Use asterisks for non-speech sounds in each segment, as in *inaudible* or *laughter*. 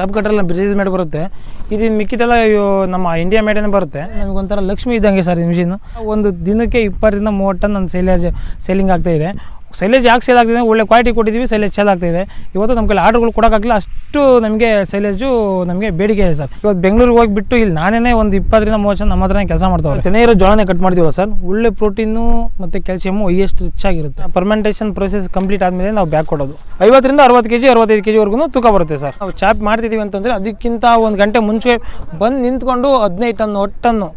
Chop ಕಟ್ಟರೆಲ್ಲ bridge made ಬರುತ್ತೆ. ಇದು ಮಿಕ್ಕಿದೆಲ್ಲ ನಮ್ಮ ಇಂಡಿಯಾ ಮೇಡೇನೆ ಬರುತ್ತೆ. ನಮಗೊಂಥರ ಲಕ್ಷ್ಮಿ ಇದ್ದಂಗೆ ಸರ್ ಈ ಮಿಷಿನ್ ಒಂದು ದಿನಕ್ಕೆ ಇಪ್ಪತ್ತರಿಂದ ಮೂವತ್ತು ಟನ್ ನನ್ನ ಸೇಲ್ ಸೇಲಿಂಗ್ ಆಗ್ತಾ ಇದೆ. ಸೈಲೇಜ್ ಯಾಕೆ ಸೇಲ್ ಆಗ್ತಿದೆ? ಒಳ್ಳೆ ಕ್ವಾಲಿಟಿ ಕೊಟ್ಟಿದ್ದೀವಿ ಸೈಲೇಜ್ ಸೇಲ್ ಆಗ್ತಿದೆ. ಇವತ್ತು ನಮ್ಮ ಕೈಲಿ ಆರ್ಡ್ರ್ಗಳು ಕೊಡೋಕ್ಕಾಗಲ್ಲ ಅಷ್ಟು ನಮಗೆ ಸೈಲೇಜು ನಮಗೆ ಬೇಡಿಕೆ ಇದೆ ಸರ್. ಇವತ್ತು ಬೆಂಗಳೂರಿಗೆ ಹೋಗಿಬಿಟ್ಟು ಇಲ್ಲಿ ನಾನೇ ಒಂದು ಇಪ್ಪತ್ತರಿಂದ ಮೂವತ್ತು ಜನ ನಮ್ಮ ಹತ್ರನೇ ಕೆಲಸ ಮಾಡ್ತಾವ್ರೆ. ಚೆನ್ನಾಗಿರೋ ಜೋಳನೇ ಕಟ್ ಮಾಡ್ತೀವಲ್ಲ ಸರ್? ಒಳ್ಳೆ ಪ್ರೋಟೀನು ಮತ್ತು ಕ್ಯಾಲ್ಸಿಯಮು ಹೈಯೆಸ್ಟ್ ರಿಚ್ ಆಗಿರುತ್ತೆ. ಪರ್ಮೆಂಟೇಷನ್ ಪ್ರೊಸೆಸ್ ಕಂಪ್ಲೀಟ್ ಆದಮೇಲೆ ನಾವು ಬ್ಯಾಕ್ ಕೊಡೋದು. ಐವತ್ತರಿಂದ ಅರವತ್ತು ಕೆ ಜಿ ಅರವತ್ತೈದು ಕೆ ಜಿವರೆಗೂ ತೂಕ ಬರುತ್ತೆ ಸರ್. ನಾವು ಚಾಪ್ ಮಾಡ್ತಿದ್ದೀವಿ ಅಂತಂದರೆ ಅದಕ್ಕಿಂತ ಒಂದು ಗಂಟೆ ಮುಂಚೆ ಬಂದು ನಿಂತ್ಕೊಂಡು ಹದಿನೈದು ಟನ್ನು ಒಟ್ಟು ಟನ್ನು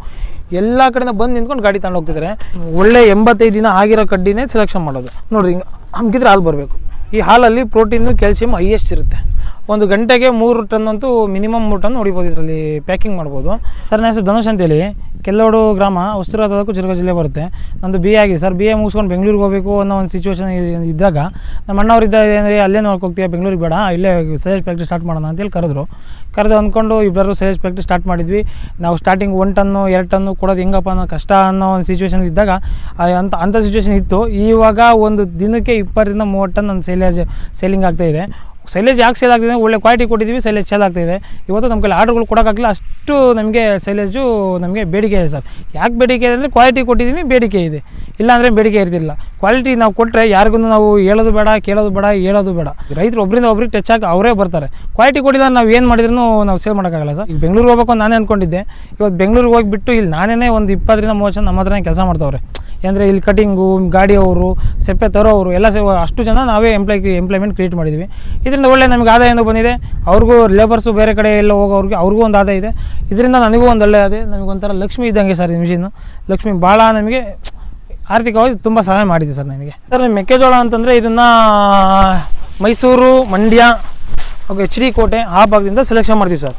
ಎಲ್ಲ ಕಡೆಯಿಂದ ಬಂದು ನಿಂತ್ಕೊಂಡು ಗಾಡಿ ತಗೊಂಡು ಹೋಗ್ತಿದ್ದಾರೆ ಒಳ್ಳೆ ಎಂಬತ್ತೈದು ದಿನ ಆಗಿರೋ ಕಡ್ಡಿನೇ ಸೆಲೆಕ್ಷನ್ ಮಾಡೋದು. ನೋಡ್ರಿ ಹಿಂಗೆ ಹಂಗಿದ್ರೆ ಹಾಲು ಬರಬೇಕು. ಈ ಹಾಲಲ್ಲಿ ಪ್ರೋಟೀನು ಕ್ಯಾಲ್ಸಿಯಂ ಹೈಯೆಸ್ಟ್ ಇರುತ್ತೆ. ಒಂದು ಗಂಟೆಗೆ ಮೂರು ಟನ್ ಅಂತೂ ಮಿನಿಮಮ್ ಮೂರು ಟನ್ ಹೊಡಿಬೋದು ಇದರಲ್ಲಿ ಪ್ಯಾಕಿಂಗ್ ಮಾಡ್ಬೋದು. ಸರ್, ನನ್ನ ಹೆಸರು ಧನುಷ್ ಅಂತೇಳಿ. ಕೆಲ್ಲೋಡು ಗ್ರಾಮ ಉಸ್ತಿರ ಚಿರಗ ಜಿಲ್ಲೆ ಬರುತ್ತೆ. ನಂದು ಬಿ ಎ ಆಗಿದೆ. ಸರ್ ಬಿ ಎ ಮುಗಿಸ್ಕೊಂಡು ಬೆಂಗಳೂರಿಗೆ ಹೋಗಬೇಕು ಅನ್ನೋ ಒಂದು ಸಿಚುವೇಶನ್ ಇದ್ದಾಗ ನಮ್ಮ ಅಣ್ಣವ್ರು ಇದ್ದ ಅಂದರೆ ಅಲ್ಲೇ ನೋಡ್ಕೋಗ್ತೀಯ ಬೆಂಗಳೂರಿಗೆ ಬೇಡ, ಇಲ್ಲೇ ಸೇಲ್ಸ್ ಫ್ಯಾಕ್ಟ್ರಿ ಸ್ಟಾರ್ಟ್ ಮಾಡೋಣ ಅಂತೇಳಿ ಕರೆದ್ರು. ಕರೆದು ಅಂದ್ಕೊಂಡು ಇಬ್ಬರು ಸೇಲ್ಸ್ ಫ್ಯಾಕ್ಟ್ರಿ ಸ್ಟಾರ್ಟ್ ಮಾಡಿದ್ವಿ. ನಾವು ಸ್ಟಾರ್ಟಿಂಗ್ ಒನ್ ಟನ್ನು, ಎರಡು ಟನ್ನು ಕೊಡೋದು ಹೆಂಗಪ್ಪ ಅನ್ನೋ ಕಷ್ಟ ಅನ್ನೋ ಒಂದು ಸಿಚುವೇಶನ್ ಇದ್ದಾಗ ಅಂತ ಅಂಥ ಸಿಚುವೇಶನ್ ಇತ್ತು. ಇವಾಗ ಒಂದು ದಿನಕ್ಕೆ ಇಪ್ಪತ್ತರಿಂದ ಮೂವತ್ತು ಟನ್ ನನ್ನ ಸೇಲ್ ಸೇಲಿಂಗ್ ಆಗ್ತಾಯಿದೆ ಸೈಲೇಜ್ ಯಾಕೆ ಸೇಲ್ ಆಗ್ತಿದೆ? ಒಳ್ಳೆ ಕ್ವಾಲಿಟಿ ಕೊಟ್ಟಿದ್ದೀವಿ ಸೈಲೇಜ್ ಸೇಲ್ ಆಗ್ತಿದೆ. ಇವತ್ತು ನಮ್ಮ ಕೈಲಿ ಆರ್ಡ್ರ್ಗಳು ಕೊಡೋಕ್ಕಾಗಲ್ಲ ಅಷ್ಟು ನಮಗೆ ಸೈಲೇಜು ನಮಗೆ ಬೇಡಿಕೆ ಇದೆ ಸರ್. ಯಾಕೆ ಬೇಡಿಕೆ ಇದೆ ಅಂದರೆ ಕ್ವಾಲಿಟಿ ಕೊಟ್ಟಿದ್ದೀನಿ, ಬೇಡಿಕೆ ಇದೆ. ಇಲ್ಲಾಂದರೆ ಬೇಡಿಕೆ ಇರ್ತಿಲ್ಲ ಕ್ವಾಲಿಟಿ ನಾವು ಕೊಟ್ಟರೆ ಯಾರಿಗೂ ನಾವು ಹೇಳೋದು ಬೇಡ, ಕೇಳೋದು ಬೇಡ, ಹೇಳೋದು ಬೇಡ. ರೈತರು ಒಬ್ಬರಿಂದ ಒಬ್ರಿಗೆ ಟಚ್ ಹಾಕಿ ಅವರೇ ಬರ್ತಾರೆ. ಕ್ವಾಲಿಟಿ ಕೊಟ್ಟಿದ್ದ ನಾವು ಏನು ಮಾಡಿದ್ರು ನಾವು ಸೇಲ್ ಮಾಡೋಕ್ಕಾಗಲ್ಲ ಸರ್. ಈಗ ಬೆಂಗಳೂರಿಗೆ ಹೋಗ್ಬೇಕು ನಾನೇ ಅಂದ್ಕೊಂಡಿದ್ದೆ ಇವತ್ತು ಬೆಂಗಳೂರಿಗೆ ಹೋಗಿಬಿಟ್ಟು ಇಲ್ಲಿ ನಾನೇ ಒಂದು ಇಪ್ಪತ್ತರಿಂದ ಮೂವತ್ತು ಜನ ನಮ್ಮ ಹತ್ರನೇ ಕೆಲಸ ಮಾಡ್ತಾವ್ರೆ. ಅಂದರೆ ಇಲ್ಲಿ ಕಟಿಂಗು ಗಾಡಿಯವರು, ಸೆಪ್ಪೆ ತರೋವರು ಎಲ್ಲ ಅಷ್ಟು ಜನ ನಾವೇ ಎಂಪ್ಲಾಯ್ ಎಂಪ್ಲಾಯ್ಮೆಂಟ್ ಕ್ರಿಯೇಟ್ ಮಾಡಿದ್ವಿ. ಇದರಿಂದ ಒಳ್ಳೆ ನಮಗೆ ಆದಾಯ ಬಂದಿದೆ. ಅವ್ರಿಗೂ ಲೇಬರ್ಸು ಬೇರೆ ಕಡೆ ಎಲ್ಲ ಹೋಗೋರಿಗೆ ಅವ್ರಿಗೂ ಒಂದು ಆದಾಯ ಇದೆ. ಇದರಿಂದ ನನಗೂ ಒಂದು ಒಳ್ಳೆ ಆದಾಯ. ನಮಗೊಂಥರ ಲಕ್ಷ್ಮಿ ಇದ್ದಂಗೆ ಸರ್ ಈ ಮಿಷಿನ್ನು ಲಕ್ಷ್ಮಿ ಭಾಳ ನಮಗೆ ಆರ್ಥಿಕವಾಗಿ ತುಂಬ ಸಹಾಯ ಮಾಡಿದೆ ಸರ್ ನನಗೆ. ಸರ್ ಮೆಕ್ಕೆಜೋಳ ಅಂತಂದರೆ ಇದನ್ನು ಮೈಸೂರು, ಮಂಡ್ಯ ಎಚ್ ಡಿ ಕೋಟೆ ಆ ಭಾಗದಿಂದ ಸೆಲೆಕ್ಷನ್ ಮಾಡ್ತೀವಿ ಸರ್.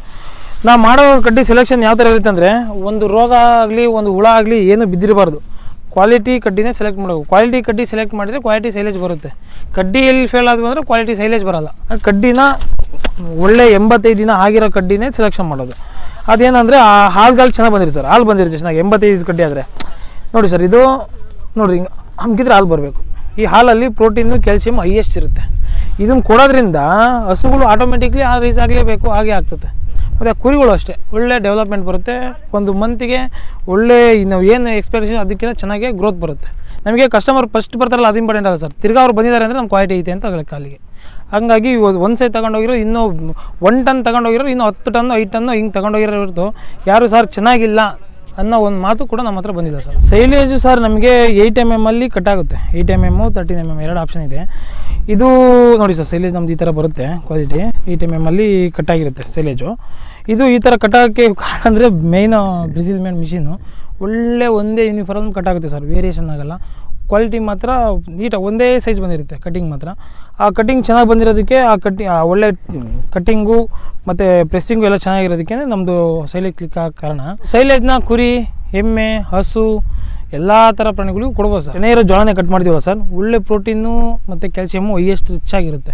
ನಾವು ಮಾಡೋ ಕಡ್ಡಿ ಸೆಲೆಕ್ಷನ್ ಯಾವ ಥರ ಇರುತ್ತೆ ಅಂದರೆ ಒಂದು ರೋಗ ಆಗಲಿ, ಒಂದು ಹುಳ ಆಗಲಿ ಏನು ಬಿದ್ದಿರಬಾರ್ದು. ಕ್ವಾಲಿಟಿ ಕಡ್ಡಿನೇ ಸೆಲೆಕ್ಟ್ ಮಾಡಬೇಕು. ಕ್ವಾಲಿಟಿ ಕಡ್ಡಿ ಸೆಲೆಕ್ಟ್ ಮಾಡಿದರೆ ಕ್ವಾಲಿಟಿ ಸೈಲೇಜ್ ಬರುತ್ತೆ. ಕಡ್ಡಿ ಎಲ್ಲಿ ಫೇಲ್ ಆದ್ವಿ ಅಂದರೆ ಕ್ವಾಲಿಟಿ ಸೈಲೇಜ್ ಬರೋಲ್ಲ. ಕಡ್ಡಿನ ಒಳ್ಳೆ ಎಂಬತ್ತೈದು ದಿನ ಆಗಿರೋ ಕಡ್ಡಿನೇ ಸೆಲೆಕ್ಷನ್ ಮಾಡೋದು. ಅದೇನಂದರೆ ಆ ಹಾಲ್ಗಾಲ್ ಚೆನ್ನಾಗಿ ಬಂದಿರುತ್ತೆ ಸರ್. ಹಾಲು ಬಂದಿರುತ್ತೆ ಚೆನ್ನಾಗಿ. ಎಂಬತ್ತೈದು ಕಡ್ಡಿ ಆದರೆ. ನೋಡಿ ಸರ್, ಇದು ನೋಡಿರಿ, ಹಿಂಗೆ ಹಮ್ಗಿದ್ರೆ ಹಾಲು ಬರಬೇಕು. ಈ ಹಾಲಲ್ಲಿ ಪ್ರೋಟೀನು ಕ್ಯಾಲ್ಸಿಯಮ್ ಹೈಯೆಸ್ಟ್ ಇರುತ್ತೆ. ಇದನ್ನು ಕೊಡೋದ್ರಿಂದ ಹಸುಗಳು ಆಟೋಮೆಟಿಕ್ಲಿ ಆ ರೈಸ್ ಆಗಲೇಬೇಕು, ಹಾಗೆ ಆಗ್ತದೆ. ಮತ್ತು ಕುರಿಗಳು ಅಷ್ಟೇ. ಒಳ್ಳೆ ಡೆವಲಪ್ಮೆಂಟ್ ಬರುತ್ತೆ. ಒಂದು ಮಂತಿಗೆ ಒಳ್ಳೆ ನಾವು ಏನು ಎಕ್ಸ್ಪೆಕ್ಟೇಷನ್ ಅದಕ್ಕಿಂತ ಚೆನ್ನಾಗಿ ಗ್ರೋತ್ ಬರುತ್ತೆ. ನಮಗೆ ಕಸ್ಟಮರ್ ಫಸ್ಟ್ ಬರ್ತಾರಲ್ಲ, ಅದು ಇಂಪಾರ್ಟೆಂಟ್ ಅಲ್ಲ ಸರ್ ತಿರ್ಗಾ ಅವ್ರು ಬಂದಿದ್ದಾರೆ ಅಂದರೆ ನಮ್ಮ ಕ್ವಾಲಿಟಿ ಐತೆ ಅಂತ ಆಗಲಿ ಕಾಲಿಗೆ. ಹಂಗಾಗಿ ಒಂದು ಸೈಡ್ ತಗೊಂಡೋಗಿರೋ ಇನ್ನೂ ಒನ್ ಟನ್ ತಗೊಂಡೋಗಿರೋ ಇನ್ನೂ ಹತ್ತು ಟನ್ ಐದು ಟನ್ನು ಹಿಂಗೆ ತಗೊಂಡೋಗಿರೋ ಇರ್ತೋ ಯಾರು ಸರ್ ಚೆನ್ನಾಗಿಲ್ಲ ಅನ್ನೋ ಒಂದು ಮಾತು ಕೂಡ ನಮ್ಮ ಹತ್ರ ಬಂದಿಲ್ಲ ಸರ್ ಸೈಲೇಜು ಸರ್ ನಮಗೆ ಏಯ್ಟ್ ಎಂ ಎಂ ಅಲ್ಲಿ ಕಟ್ ಆಗುತ್ತೆ. Eight M M thirteen M M ಎರಡು ಆಪ್ಷನ್ ಇದೆ. ಇದು ನೋಡಿ ಸರ್ ಸೈಲೇಜ್ ನಮ್ದು ಈ ಥರ ಬರುತ್ತೆ ಕ್ವಾಲಿಟಿ ಈ ಟೈಮ್ ಎಂ ಅಲ್ಲಿ ಕಟ್ ಆಗಿರುತ್ತೆ ಸೈಲೇಜು ಇದು ಈ ಥರ ಕಟ್ಟಾಗೋಕ್ಕೆ ಕಾರಣ ಅಂದರೆ ಮೇಯ್ನ್ ಬ್ರಿಜಿಲ್ ಮೇನ್ ಮಿಷಿನು ಒಳ್ಳೆ ಒಂದೇ ಯೂನಿಫಾರ್ಮ್ ಕಟ್ ಆಗುತ್ತೆ ಸರ್ ವೇರಿಯೇಷನ್ ಆಗಲ್ಲ. ಕ್ವಾಲಿಟಿ ಮಾತ್ರ ನೀಟಾಗಿ ಒಂದೇ ಸೈಜ್ ಬಂದಿರುತ್ತೆ ಕಟಿಂಗ್ ಮಾತ್ರ. ಆ ಕಟಿಂಗ್ ಚೆನ್ನಾಗಿ ಬಂದಿರೋದಕ್ಕೆ ಆ ಕಟ್ಟಿ ಆ ಒಳ್ಳೆ ಕಟ್ಟಿಂಗು ಮತ್ತು ಪ್ರೆಸ್ಸಿಂಗು ಎಲ್ಲ ಚೆನ್ನಾಗಿರೋದಕ್ಕೆ ನಮ್ಮದು ಸೈಲೇಜ್ ಕ್ಲಿಕ್ ಆಗ ಕಾರಣ. ಸೈಲೇಜ್ನ ಕುರಿ, ಎಮ್ಮೆ, ಹಸು ಎಲ್ಲ ಥರ ಪ್ರಾಣಿಗಳಿಗೂ ಕೊಡ್ಬೋದು ಸರ್. ಇರೋ ಜೋಳನೇ ಕಟ್ ಮಾಡ್ತೀವಲ್ಲ ಸರ್. ಒಳ್ಳೆ ಪ್ರೋಟೀನು ಮತ್ತು ಕ್ಯಾಲ್ಸಿಯಮ್ಮು ಹೈಯೆಸ್ಟ್ ರಿಚ್ ಆಗಿರುತ್ತೆ.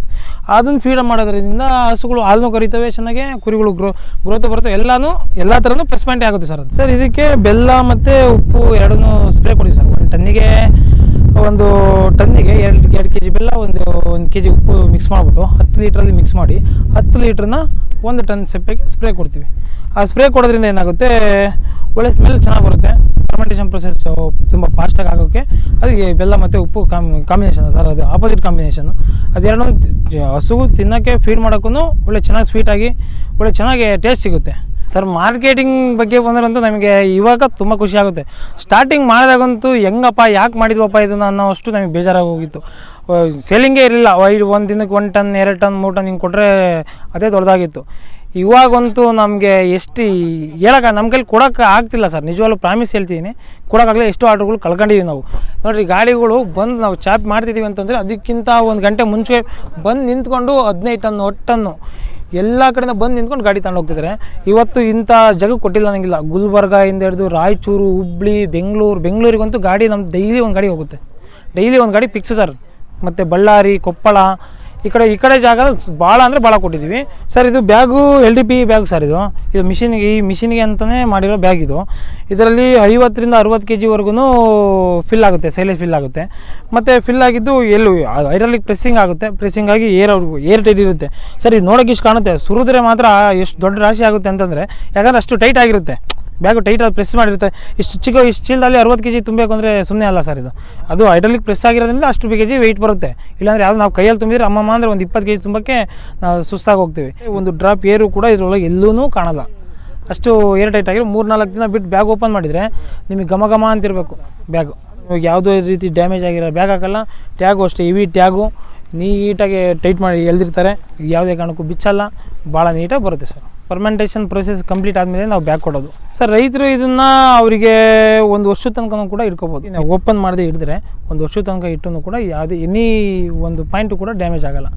ಅದನ್ನು ಫೀಡ್ ಮಾಡೋದ್ರಿಂದ ಹಸುಗಳು ಹಾಲು ಕರಿತವೆ, ಚೆನ್ನಾಗೆ ಕುರಿಗಳು ಗ್ರೋ ಗ್ರೋತ್ ಬರುತ್ತೆ. ಎಲ್ಲನೂ, ಎಲ್ಲ ಥರನೂ ಪ್ಲಸ್ ಪಾಯಿಂಟೇ ಆಗುತ್ತೆ ಸರ್ ಅದು. ಸರ್, ಇದಕ್ಕೆ ಬೆಲ್ಲ ಮತ್ತು ಉಪ್ಪು ಎರಡನ್ನೂ ಸ್ಪ್ರೇ ಕೊಡ್ತೀವಿ ಸರ್. ಒಂದು ಟನ್ನಿಗೆ ಒಂದು ಟನ್ನಿಗೆ ಎರಡು ಎರಡು ಕೆ ಜಿ ಬೆಲ್ಲ ಒಂದು ಒಂದು ಕೆ ಜಿ ಉಪ್ಪು ಮಿಕ್ಸ್ ಮಾಡಿಬಿಟ್ಟು ಹತ್ತು ಲೀಟ್ರಲ್ಲಿ ಮಿಕ್ಸ್ ಮಾಡಿ ಹತ್ತು ಲೀಟ್ರನ್ನ ಒಂದು ಟನ್ ಸೆಪ್ಪೆಗೆ ಸ್ಪ್ರೇ ಕೊಡ್ತೀವಿ. ಆ ಸ್ಪ್ರೇ ಕೊಡೋದ್ರಿಂದ ಏನಾಗುತ್ತೆ? ಒಳ್ಳೆ ಸ್ಮೆಲ್ ಚೆನ್ನಾಗಿ ಬರುತ್ತೆ. ಫರ್ಮೆಂಟೇಷನ್ ಪ್ರೊಸೆಸ್ ತುಂಬ ಫಾಸ್ಟಾಗಿ ಆಗೋಕ್ಕೆ ಅದಕ್ಕೆ ಬೆಲ್ಲ ಮತ್ತು ಉಪ್ಪು ಕಾಂಬಿನೇಷನ್ ಸರ್, ಅದು ಆಪೋಸಿಟ್ ಕಾಂಬಿನೇಷನು ಅದೆರಡೂ ಹಸು ತಿನ್ನೋಕ್ಕೆ ಫೀಡ್ ಮಾಡೋಕ್ಕೂ ಒಳ್ಳೆ ಚೆನ್ನಾಗಿ ಸ್ವೀಟಾಗಿ ಒಳ್ಳೆ ಚೆನ್ನಾಗಿ ಟೇಸ್ಟ್ ಸಿಗುತ್ತೆ. ಸರ್, ಮಾರ್ಕೆಟಿಂಗ್ ಬಗ್ಗೆ ಬಂದ್ರಂತೂ ನಮಗೆ ಇವಾಗ ತುಂಬ ಖುಷಿ ಆಗುತ್ತೆ. ಸ್ಟಾರ್ಟಿಂಗ್ ಮಾಡಿದಾಗಂತೂ ಹೆಂಗಪ್ಪ, ಯಾಕೆ ಮಾಡಿದ್ವಪ್ಪ ಇದನ್ನು ಅನ್ನೋಷ್ಟು ನಮಗೆ ಬೇಜಾರಾಗಿ ಹೋಗಿತ್ತು ಸೇಲಿಂಗೇ ಇರಲಿಲ್ಲ. ಐದು ಒಂದು ದಿನಕ್ಕೆ ಒನ್ ಟನ್, ಎರಡು ಟನ್, ಮೂರು ಟನ್ ಹಿಂಗೆ ಕೊಟ್ಟರೆ ಅದೇ ದೊಡ್ಡದಾಗಿತ್ತು. ಇವಾಗಂತೂ ನಮಗೆ ಎಷ್ಟು ಹೇಳಕ್ಕೆ ನಮ್ಮ ಕೈಲಿ ಕೊಡೋಕೆ ಆಗ್ತಿಲ್ಲ ಸರ್. ನಿಜವಾಗ್ಲೂ ಪ್ರಾಮಿಸ್ ಹೇಳ್ತೀನಿ. ಕೊಡೋಕ್ಕಾಗಲೇ ಎಷ್ಟು ಆರ್ಡ್ರುಗಳು ಕಳ್ಕೊಂಡಿದ್ದೀವಿ ನಾವು. ನೋಡಿರಿ, ಗಾಡಿಗಳು ಬಂದು ನಾವು ಚಾಪ್ ಮಾಡ್ತಿದ್ದೀವಿ ಅಂತಂದರೆ ಅದಕ್ಕಿಂತ ಒಂದು ಗಂಟೆ ಮುಂಚೆ ಬಂದು ನಿಂತ್ಕೊಂಡು ಹದಿನೈದು ಟನ್ನು ಒಟ್ಟು ಟನ್ನು ಎಲ್ಲ ಕಡೆಯಿಂದ ಬಂದು ನಿಂತ್ಕೊಂಡು ಗಾಡಿ ತಗೊಂಡು ಹೋಗ್ತಿದ್ದಾರೆ ಇವತ್ತು ಇಂಥ ಜಗ ಕೊಟ್ಟಿಲ್ಲ ನನಗಿಲ್ಲ ಗುಲ್ಬರ್ಗಾಯಿಂದ ಹಿಡಿದು ರಾಯಚೂರು, ಹುಬ್ಳಿ, ಬೆಂಗಳೂರು, ಬೆಂಗಳೂರಿಗಂತೂ ಗಾಡಿ ನಮ್ಮ ಡೈಲಿ ಒಂದು ಗಾಡಿ ಹೋಗುತ್ತೆ. ಡೈಲಿ ಒಂದು ಗಾಡಿ ಫಿಕ್ಸ್ ಸರ್. ಮತ್ತು ಬಳ್ಳಾರಿ, ಕೊಪ್ಪಳ ಈ ಕಡೆ ಈ ಕಡೆ ಜಾಗ ಭಾಳ ಅಂದರೆ ಭಾಳ ಕೊಟ್ಟಿದ್ದೀವಿ ಸರ್, ಇದು bag, L D P bag sir ಇದು. ಇದು ಮಿಷಿನ್ಗೆ ಈ ಮಿಷಿನ್ಗೆ ಅಂತಲೇ ಮಾಡಿರೋ ಬ್ಯಾಗ್ ಇದು. ಇದರಲ್ಲಿ ಐವತ್ತರಿಂದ ಅರುವತ್ತು ಕೆ ಜಿವರೆಗೂ ಫಿಲ್ ಆಗುತ್ತೆ ಸೈಲೇಜ್ ಫಿಲ್ ಆಗುತ್ತೆ. ಮತ್ತು ಫಿಲ್ ಆಗಿದ್ದು ಎಲ್ಲೂ ಐರಲಿಕ್ ಪ್ರೆಸ್ಸಿಂಗ್ ಆಗುತ್ತೆ. ಪ್ರೆಸ್ಸಿಂಗ್ ಆಗಿ ಏರ್ ಏರ್ ಟೈಟ್ ಇರುತ್ತೆ. ಸರ್, ಇದು ನೋಡೋಕೆ ಇಷ್ಟು ಕಾಣುತ್ತೆ. ಸುರಿದ್ರೆ ಮಾತ್ರ ಎಷ್ಟು ದೊಡ್ಡ ರಾಶಿ ಆಗುತ್ತೆ ಅಂತಂದರೆ, ಯಾಕಂದರೆ ಅಷ್ಟು ಟೈಟ್ ಆಗಿರುತ್ತೆ. ಬ್ಯಾಗು ಟೈಟ್ ಆಗಿ ಪ್ರೆಸ್ ಮಾಡಿರುತ್ತೆ. ಇಷ್ಟು ಚಿಕ್ಕ ಇಷ್ಟು ಚೀಲದಲ್ಲಿ ಅರವತ್ತು ಕೆ ಜಿ ತುಂಬಬೇಕು ಅಂದರೆ ಸುಮ್ಮನೆ ಅಲ್ಲ ಸರ್ ಇದು. ಅದು ಹೈಡ್ರಲಿಕ್ ಪ್ರೆಸ್ ಆಗಿರೋದ್ರಿಂದ ಅಷ್ಟು ಕೆ ಜಿ ವೆಯ್ಟ್ ಬರುತ್ತೆ. ಇಲ್ಲಾಂದರೆ ಯಾವ್ದು ನಾವು ಕೈಯಲ್ಲಿ ತುಂಬಿದ್ರೆ ಅಮ್ಮಮ್ಮ ಅಂದರೆ ಒಂದು ಇಪ್ಪತ್ತು ಕೆ ಜಿ ತುಂಬಕ್ಕೆ ನಾವು ಸುಸ್ತಾಗಿ ಹೋಗ್ತೀವಿ. ಒಂದು ಡ್ರಾಪ್ ಏರು ಕೂಡ ಇದರೊಳಗೆ ಎಲ್ಲೂ ಕಾಣಲ್ಲ. ಅಷ್ಟು ಏರ್ ಟೈಟ್ ಆಗಿರೋ ಮೂರು ನಾಲ್ಕು ದಿನ ಬಿಟ್ಟು ಬ್ಯಾಗ್ ಓಪನ್ ಮಾಡಿದರೆ ನಿಮಗೆ ಘಮ ಘಮ ಅಂತಿರಬೇಕು ಬ್ಯಾಗು. ಇವಾಗ ಯಾವುದೇ ರೀತಿ ಡ್ಯಾಮೇಜ್ ಆಗಿರೋ ಬ್ಯಾಗ್ ಹಾಕಲ್ಲ ಟ್ಯಾಗು ಅಷ್ಟೇ ಇವಿ ಟ್ಯಾಗು ನೀಟಾಗಿ ಟೈಟ್ ಮಾಡಿ ಎಳ್ದಿರ್ತಾರೆ. ಯಾವುದೇ ಕಾರಣಕ್ಕೂ ಬಿಚ್ಚಲ್ಲ. ಭಾಳ ನೀಟಾಗಿ ಬರುತ್ತೆ ಸರ್ ಪರ್ಮೆಂಟೇಷನ್ ಪ್ರೊಸೆಸ್ ಕಂಪ್ಲೀಟ್ ಆದಮೇಲೆ ನಾವು ಬ್ಯಾಕ್ ಕೊಡೋದು. ಸರ್ ರೈತರು ಇದನ್ನು ಅವರಿಗೆ ಒಂದು ವರ್ಷದ ತನಕ ಕೂಡ ಇಟ್ಕೋಬೋದು. ನಾವು ಓಪನ್ ಮಾಡದೆ ಹಿಡಿದ್ರೆ ಒಂದು ವರ್ಷದ ತನಕ ಇಟ್ಟು ಕೂಡ ಯಾವುದೇ ಎನಿ ಒಂದು ಪಾಯಿಂಟು ಕೂಡ ಡ್ಯಾಮೇಜ್ ಆಗಲ್ಲ.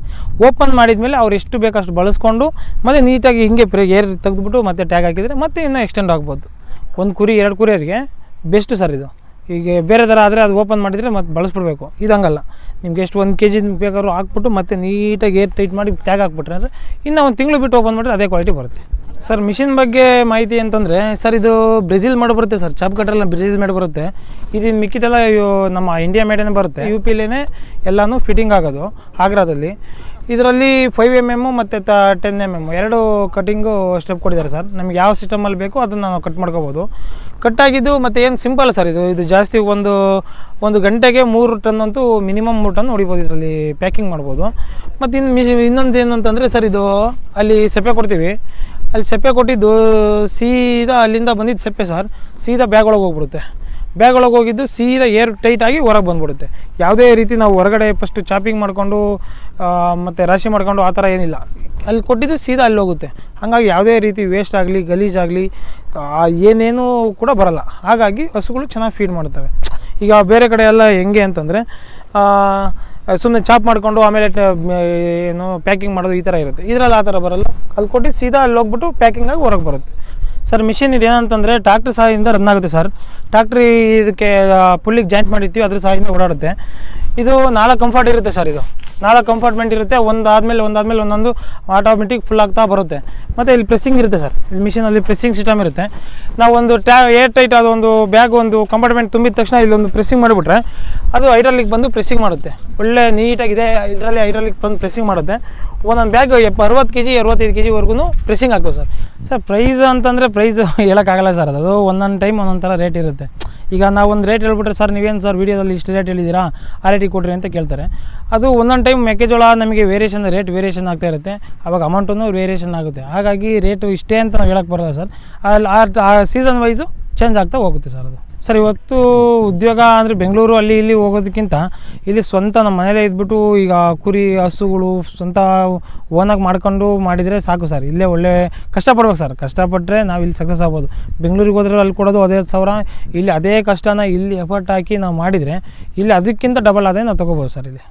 ಓಪನ್ ಮಾಡಿದ್ಮೇಲೆ ಅವ್ರು ಎಷ್ಟು ಬೇಕಷ್ಟು ಬಳಸ್ಕೊಂಡು ಮತ್ತೆ ನೀಟಾಗಿ ಹಿಂಗೆ ಏರ್ ತೆಗೆದುಬಿಟ್ಟು ಮತ್ತೆ ಟ್ಯಾಗ್ ಹಾಕಿದರೆ ಮತ್ತೆ ಇನ್ನೂ ಎಕ್ಸ್ಟೆಂಡ್ ಆಗ್ಬೋದು. ಒಂದು ಕುರಿ, ಎರಡು ಕುರಿಯರಿಗೆ ಬೆಸ್ಟ್ ಸರ್ ಇದು. ಈಗ ಬೇರೆ ಥರ ಆದರೆ ಅದು ಓಪನ್ ಮಾಡಿದರೆ ಮತ್ತೆ ಬಳಸ್ಬಿಡ್ಬೇಕು. ಇದು ಹಂಗಲ್ಲ ನಿಮ್ಗೆ ಎಷ್ಟು ಒಂದು ಕೆ ಜಿ ಬೇಕಾದ್ರೂ ಹಾಕ್ಬಿಟ್ಟು ಮತ್ತೆ ನೀಟಾಗಿ ಏರ್ ಟೈಟ್ ಮಾಡಿ ಟ್ಯಾಗ್ ಹಾಕ್ಬಿಟ್ರೆ ಅಂದರೆ ಇನ್ನೂ ಒಂದು ತಿಂಗಳು ಬಿಟ್ಟು ಓಪನ್ ಮಾಡಿದ್ರೆ ಅದೇ ಕ್ವಾಲಿಟಿ ಬರುತ್ತೆ. ಸರ್, ಮಿಷಿನ್ ಬಗ್ಗೆ ಮಾಹಿತಿ ಅಂತಂದರೆ, ಸರ್, ಇದು ಬ್ರೆಜಿಲ್ ಮಾಡಿ ಬರುತ್ತೆ ಸರ್, ಚಾಪ್ ಕಟ್ರೆಲ್ಲ ಬ್ರೆಜಿಲ್ ಮಾಡಿ ಬರುತ್ತೆ ಇದು ಮಿಕ್ಕಿದೆಲ್ಲ ನಮ್ಮ ಇಂಡಿಯಾ ಮೇಡೇ ಬರುತ್ತೆ. ಯು ಪಿಲೇನೆ ಎಲ್ಲನೂ ಫಿಟ್ಟಿಂಗ್ ಆಗೋದು, ಆಗ್ರಾದಲ್ಲಿ. ಇದರಲ್ಲಿ ಫೈವ್ ಎಂ ಎಮ್ಮು ಮತ್ತು ತ ಟೆನ್ ಎಂ ಎಂ ಎರಡು ಕಟ್ಟಿಂಗು ಸ್ಟೆಪ್ ಕೊಟ್ಟಿದ್ದಾರೆ ಸರ್. ನಮಗೆ ಯಾವ ಸಿಸ್ಟಮಲ್ಲಿ ಬೇಕೋ ಅದನ್ನು ನಾವು ಕಟ್ ಮಾಡ್ಕೋಬೋದು. ಕಟ್ಟಾಗಿದ್ದು ಮತ್ತು ಏನು ಸಿಂಪಲ್ ಸರ್, ಇದು ಇದು ಜಾಸ್ತಿ ಒಂದು ಒಂದು ಗಂಟೆಗೆ ಮೂರು ಟನ್ ಅಂತೂ ಮಿನಿಮಮ್ ಮೂರು ಟನ್ ಹೊಡಿಬೋದು ಇದರಲ್ಲಿ ಪ್ಯಾಕಿಂಗ್ ಮಾಡ್ಬೋದು. ಮತ್ತು ಇನ್ನು ಮಿಷಿ, ಇನ್ನೊಂದು ಏನು ಅಂತಂದರೆ ಸರ್, ಇದು ಅಲ್ಲಿ ಸೆಪೆ ಕೊಡ್ತೀವಿ. ಅಲ್ಲಿ ಸೆಪ್ಪೆ ಕೊಟ್ಟಿದ್ದು, ಸೀದಾ ಅಲ್ಲಿಂದ ಬಂದಿದ್ದು ಸೆಪ್ಪೆ ಸರ್ ಸೀದಾ ಬ್ಯಾಗ್ ಒಳಗೆ ಹೋಗ್ಬಿಡುತ್ತೆ. ಬ್ಯಾಗ್ ಒಳಗೆ ಹೋಗಿದ್ದು ಸೀದಾ ಏರ್ ಟೈಟ್ ಆಗಿ ಹೊರಗೆ ಬಂದ್ಬಿಡುತ್ತೆ. ಯಾವುದೇ ರೀತಿ ನಾವು ಹೊರಗಡೆ ಫಸ್ಟ್ ಚಾಪಿಂಗ್ ಮಾಡಿಕೊಂಡು ಮತ್ತು ರಾಶಿ ಮಾಡಿಕೊಂಡು ಆ ಥರ ಏನಿಲ್ಲ. ಅಲ್ಲಿ ಕೊಟ್ಟಿದ್ದು ಸೀದಾ ಅಲ್ಲಿ ಹೋಗುತ್ತೆ. ಹಾಗಾಗಿ ಯಾವುದೇ ರೀತಿ ವೇಸ್ಟ್ ಆಗಲಿ ಗಲೀಜಾಗಲಿ ಏನೇನೂ ಕೂಡ ಬರಲ್ಲ. ಹಾಗಾಗಿ ಹಸುಗಳು ಚೆನ್ನಾಗಿ ಫೀಡ್ ಮಾಡ್ತವೆ ಈಗ ಬೇರೆ ಕಡೆ ಎಲ್ಲ ಹೆಂಗೆ ಅಂತಂದರೆ ಸುಮ್ಮನೆ ಚಾಪ್ ಮಾಡಿಕೊಂಡು ಆಮೇಲೆ ಏನು ಪ್ಯಾಕಿಂಗ್ ಮಾಡೋದು ಈ ಥರ ಇರುತ್ತೆ. ಇದರಲ್ಲಿ ಆ ಥರ ಬರಲ್ಲ. ಅಲ್ಲಿ ಕೊಟ್ಟು ಸೀದಾ ಅಲ್ಲಿ ಹೋಗ್ಬಿಟ್ಟು ಪ್ಯಾಕಿಂಗ್ ಆಗಿ ಹೊರಗೆ ಬರುತ್ತೆ. ಸರ್ ಮಿಷಿನ್ ಇದೇನಂತಂದರೆ ಟ್ರಾಕ್ಟರ್ ಸಹಾಯದಿಂದ ರನ್ ಆಗುತ್ತೆ ಸರ್ ಟ್ರಾಕ್ಟ್ರಿ ಇದಕ್ಕೆ ಪುಲ್ಲಿಗೆ ಜಾಯಿಂಟ್ ಮಾಡಿರ್ತೀವಿ, ಅದ್ರ ಸಹಾಯದಿಂದ ಓಡಾಡುತ್ತೆ. ಇದು ನಾಲ್ಕು ಕಂಫರ್ಟ್ ಇರುತ್ತೆ ಸರ್ ಇದು. ನಾಲ್ಕು ಕಂಪಾರ್ಟ್ಮೆಂಟ್ ಇರುತ್ತೆ. ಒಂದು ಆದಮೇಲೆ ಒಂದಾದ್ಮೇಲೆ ಒಂದೊಂದು ಆಟೋಮೆಟಿಕ್ ಫುಲ್ ಆಗ್ತಾ ಬರುತ್ತೆ. ಮತ್ತು ಇಲ್ಲಿ ಪ್ರೆಸ್ಸಿಂಗ್ ಇರುತ್ತೆ ಸರ್ ಇಲ್ಲಿ ಮಿಷಿನಲ್ಲಿ ಪ್ರೆಸ್ಸಿಂಗ್ ಸಿಸ್ಟಮ್ ಇರುತ್ತೆ. ನಾವು ಒಂದು ಟ್ಯಾ ಏರ್ ಟೈಟ್ ಅದೊಂದು ಬ್ಯಾಗ್ ಒಂದು ಕಂಪಾರ್ಟ್ಮೆಂಟ್ ತುಂಬಿದ ತಕ್ಷಣ ಇಲ್ಲೊಂದು ಪ್ರೆಸ್ಸಿಂಗ್ ಮಾಡಿಬಿಟ್ರೆ ಅದು ಐಡ್ರಲ್ಲಿಗೆ ಬಂದು ಪ್ರೆಸ್ಸಿಂಗ್ ಮಾಡುತ್ತೆ. ಒಳ್ಳೆ ನೀಟಾಗಿದೆ, ಇದರಲ್ಲಿ ಐಡ್ರಲ್ಲಿಗೆ ಬಂದು ಪ್ರೆಸ್ಸಿಂಗ್ ಮಾಡುತ್ತೆ. ಒಂದೊಂದು ಬ್ಯಾಗ್ ಎಪ್ಪ ಅರವತ್ತು ಕೆ ಜಿ ಅರವತ್ತೈದು ಕೆ ಜಿವರೆಗೂ ಪ್ರೆಸ್ಸಿಂಗ್ ಆಗ್ತದೆ ಸರ್ ಸರ್ ಪ್ರೈಸ್ ಅಂತಂದರೆ ಪ್ರೈಸ್ *laughs* ಹೇಳೋಕ್ಕಾಗಲ್ಲ ಸರ್ ಅದು ಒಂದೊಂದು ಟೈಮ್ ಒಂದೊಂದು ಥರ ರೇಟ್ ಇರುತ್ತೆ. ಈಗ ನಾವು ಒಂದು ರೇಟ್ ಹೇಳ್ಬಿಟ್ರೆ ಸರ್ ನೀವೇನು ಸರ್ ವೀಡಿಯೋದಲ್ಲಿ ಇಷ್ಟು ರೇಟ್ ಹೇಳಿದ್ದೀರಾ? ಆ ರೇಟಿಗೆ ಕೊಡ್ರಿ ಅಂತ ಕೇಳ್ತಾರೆ. ಅದು ಒಂದೊಂದು ಟೈಮ್ ಮೆಕ್ಕೆಜೋಳ ನಮಗೆ ವೇರಿಯೇಷನ್ ರೇಟ್ ವೇರಿಯೇಷನ್ ಆಗ್ತಾ ಇರುತ್ತೆ. ಅವಾಗ ಅಮೌಂಟೂ ವೇರಿಯೇಷನ್ ಆಗುತ್ತೆ. ಹಾಗಾಗಿ ರೇಟು ಇಷ್ಟೇ ಅಂತ ನಾವು ಹೇಳಕ್ಕೆ ಬರೋಲ್ಲ ಸರ್ ಅಲ್ಲಿ ಆ ಸೀಸನ್ ವೈಸು ಚೇಂಜ್ ಆಗ್ತಾ ಹೋಗುತ್ತೆ ಸರ್ ಅದು. ಸರ್, ಇವತ್ತು ಉದ್ಯೋಗ ಅಂದರೆ ಬೆಂಗಳೂರು ಅಲ್ಲಿ ಇಲ್ಲಿ ಹೋಗೋದಕ್ಕಿಂತ ಇಲ್ಲಿ ಸ್ವಂತ ನಮ್ಮ ಮನೇಲೇ ಇದ್ಬಿಟ್ಟು ಈಗ ಕುರಿ, ಹಸುಗಳು ಸ್ವಂತ ಓನಾಗಿ ಮಾಡ್ಕೊಂಡು ಮಾಡಿದರೆ ಸಾಕು ಸರ್. ಇಲ್ಲೇ ಒಳ್ಳೆ ಕಷ್ಟಪಡ್ಬೇಕು ಸರ್. ಕಷ್ಟಪಟ್ಟರೆ ನಾವು ಇಲ್ಲಿ ಸಕ್ಸಸ್ ಆಗ್ಬೋದು. ಬೆಂಗಳೂರಿಗೆ ಹೋದ್ರೆ ಅಲ್ಲಿ ಕೊಡೋದು ಅದೇ ಸಾವಿರ. ಇಲ್ಲಿ ಅದೇ ಕಷ್ಟನ ಇಲ್ಲಿ ಎಫರ್ಟ್ ಹಾಕಿ ನಾವು ಮಾಡಿದರೆ ಇಲ್ಲಿ ಅದಕ್ಕಿಂತ ಡಬಲ್ ಆದಾಯ ನಾವು ತೊಗೋಬೋದು ಸರ್ ಇಲ್ಲಿ.